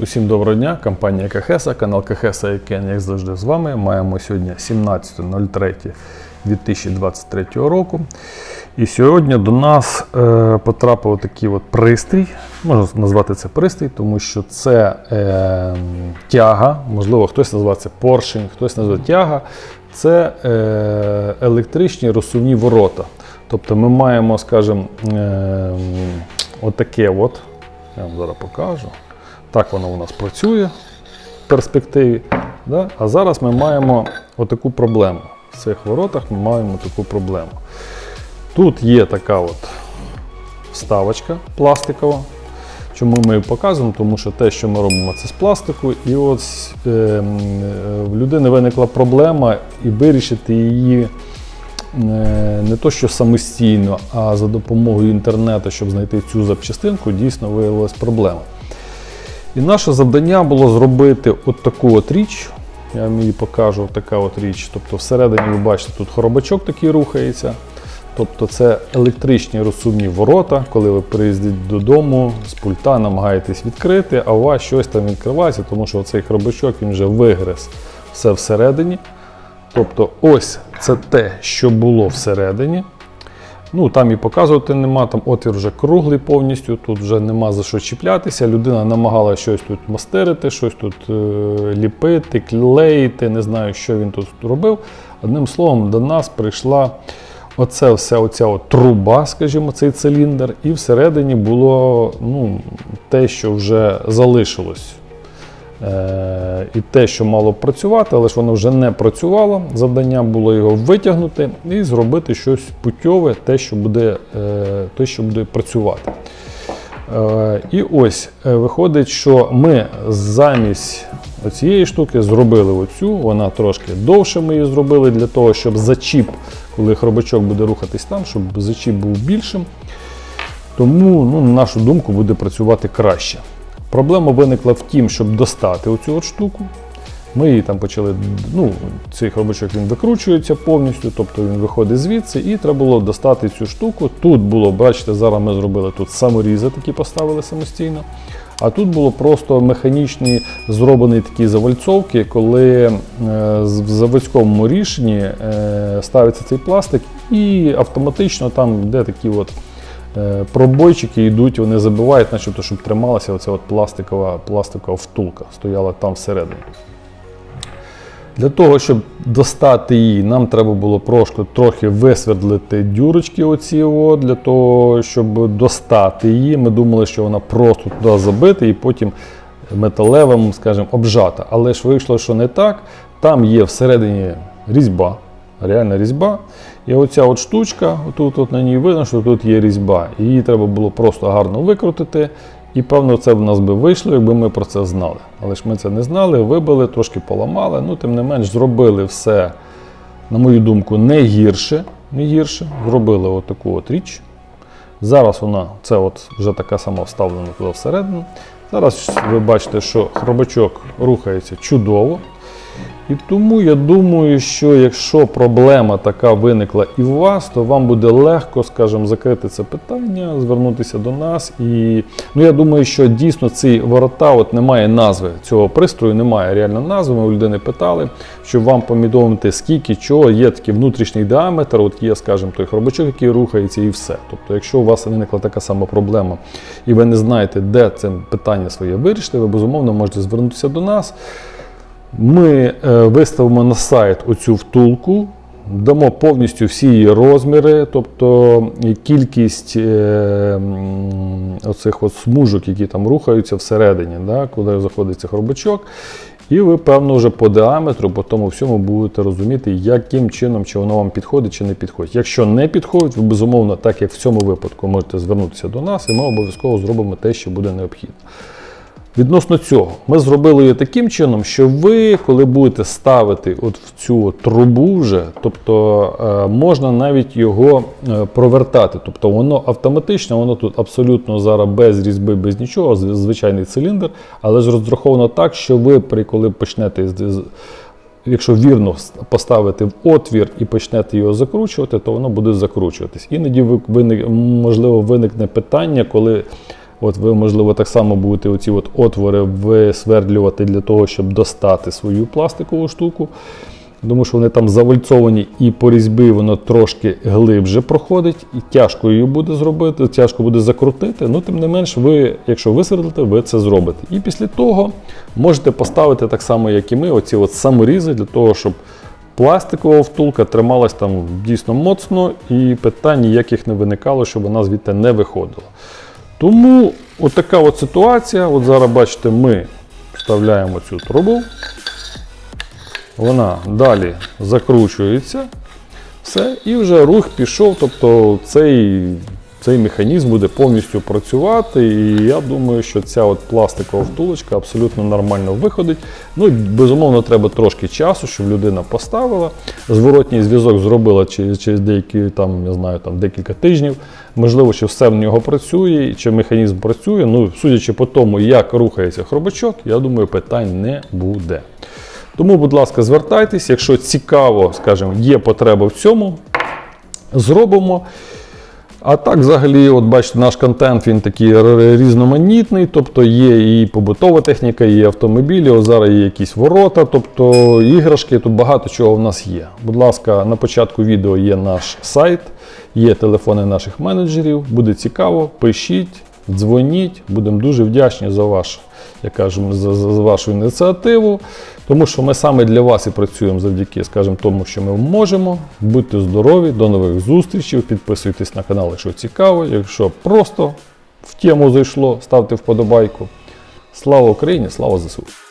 Усім доброго дня, компанія Кахеса, канал Кахеса і як завжди з вами. Маємо сьогодні 17.03.2023 року. І сьогодні до нас е, потрапив такий от пристрій. Можна назвати це пристрій, тому що це е, тяга, можливо, хтось називає це поршень, хтось називає тяга. Це е, електричні розсувні ворота. Тобто ми маємо, скажімо, е, отаке от. Я вам зараз покажу. Так воно у нас працює в перспективі. Да? А зараз ми маємо отаку проблему. В цих воротах ми маємо таку проблему. Тут є така от вставочка пластикова. Чому ми її показуємо? Тому що те, що ми робимо, це з пластику, і ось е, в людини виникла проблема, і вирішити її е, не то, що самостійно, а за допомогою інтернету, щоб знайти цю запчастинку, дійсно виявилась проблема. І наше завдання було зробити от таку от річ. Я вам її покажу, така от річ. Тобто всередині ви бачите, тут хоробачок такий рухається. Тобто це електричні розсувні ворота, коли ви приїздите додому, з пульта намагаєтесь відкрити, а у вас щось там відкривається, тому що цей хробачок він вже вигриз все всередині. Тобто, ось це те, що було всередині. Ну, там і показувати нема, там отвір вже круглий повністю, тут вже нема за що чіплятися. Людина намагалася щось тут мастерити, щось тут е, ліпити, клеїти, не знаю, що він тут робив. Одним словом, до нас прийшла оце все, оця от труба, скажімо, цей циліндр, і всередині було ну, те, що вже залишилось. Е, і те, що мало працювати, але ж воно вже не працювало. Завдання було його витягнути і зробити щось путьове, те, що буде, е, те, що буде працювати. Е, І ось виходить, що ми замість цієї штуки зробили оцю, вона трошки довше ми її зробили для того, щоб зачіп, коли хробачок буде рухатись там, щоб зачіп був більшим. Тому, ну, на нашу думку, буде працювати краще. Проблема виникла в тім, щоб достати оцю от штуку. Ми її там почали, ну, цей хробачок він викручується повністю, тобто він виходить звідси, і треба було достати цю штуку. Тут було, бачите, зараз ми зробили тут саморізи, такі поставили самостійно. А тут було просто механічні зроблені такі завальцовки, коли е, в заводському рішенні е, ставиться цей пластик, і автоматично там йде такі от пробойчики йдуть, вони забивають, начебто, щоб трималася оця от пластикова, пластикова втулка, стояла там всередині. Для того, щоб достати її, нам треба було трошки, трохи висвердлити дюрочки оці, от, для того, щоб достати її. Ми думали, що вона просто туди забита і потім металевим, скажімо, обжата. Але ж вийшло, що не так. Там є всередині різьба, реальна різьба. І оця от штучка, тут от на ній видно, що тут є різьба. Її треба було просто гарно викрутити. І певно, це в нас би вийшло, якби ми про це знали. Але ж ми це не знали, вибили, трошки поламали. Ну, тим не менш, зробили все, на мою думку, не гірше. Не гірше. Зробили отаку от річ. Зараз вона, це от вже така сама вставлена туди всередину. Зараз ви бачите, що хробачок рухається чудово. І тому я думаю, що якщо проблема така виникла і у вас, то вам буде легко, скажімо, закрити це питання, звернутися до нас. І ну, я думаю, що дійсно ці ворота от немає назви цього пристрою, немає реально назви. Ми у людини питали, щоб вам повідомити, скільки чого є такий внутрішній діаметр, от є, скажімо, той хробачок, який рухається, і все. Тобто, якщо у вас виникла така сама проблема, і ви не знаєте, де це питання своє вирішити, ви безумовно можете звернутися до нас. Ми е, виставимо на сайт оцю втулку, дамо повністю всі її розміри, тобто кількість е, оцих от смужок, які там рухаються всередині, да, куди заходиться хробачок. І ви, певно, вже по діаметру, по тому всьому будете розуміти, яким чином чи воно вам підходить чи не підходить. Якщо не підходить, ви безумовно, так як в цьому випадку, можете звернутися до нас, і ми обов'язково зробимо те, що буде необхідно. Відносно цього, ми зробили її таким чином, що ви, коли будете ставити от в цю трубу вже, тобто е, можна навіть його е, провертати. Тобто воно автоматично, воно тут абсолютно зараз без різьби, без нічого, звичайний циліндр, але ж розраховано так, що ви, при коли почнете Якщо вірно поставити в отвір і почнете його закручувати, то воно буде закручуватись. Іноді можливо виникне питання, коли От ви, можливо, так само будете оці от отвори висвердлювати для того, щоб достати свою пластикову штуку. Тому що вони там завальцовані і по різьбі воно трошки глибше проходить, і тяжко її буде зробити, тяжко буде закрутити. Ну, тим не менш, ви, якщо висвердлите, ви це зробите. І після того можете поставити так само, як і ми, оці от саморізи для того, щоб пластикова втулка трималась там дійсно моцно, і питань ніяких не виникало, щоб вона звідти не виходила. Тому отака от ситуація. От зараз бачите, ми вставляємо цю трубу. Вона далі закручується. Все, і вже рух пішов. Тобто цей, цей механізм буде повністю працювати. І я думаю, що ця от пластикова втулочка абсолютно нормально виходить. Ну, і, безумовно, треба трошки часу, щоб людина поставила. Зворотній зв'язок зробила через, через деякі там, я знаю, там, декілька тижнів. Можливо, що все в нього працює, чи механізм працює. Ну, судячи по тому, як рухається хробачок, я думаю, питань не буде. Тому, будь ласка, звертайтесь, якщо цікаво, скажімо, є потреба в цьому, зробимо. А так, взагалі, от бачите, наш контент він такий різноманітний, тобто є і побутова техніка, і автомобілі, ось зараз є якісь ворота, тобто іграшки, тут багато чого в нас є. Будь ласка, на початку відео є наш сайт, є телефони наших менеджерів. Буде цікаво, пишіть, дзвоніть. Будемо дуже вдячні за вашу, я кажу, за, за за вашу ініціативу. Тому що ми саме для вас і працюємо завдяки, скажімо, тому, що ми можемо. Будьте здорові, до нових зустрічей. Підписуйтесь на канал, якщо цікаво. Якщо просто в тему зайшло, ставте вподобайку. Слава Україні, слава ЗСУ!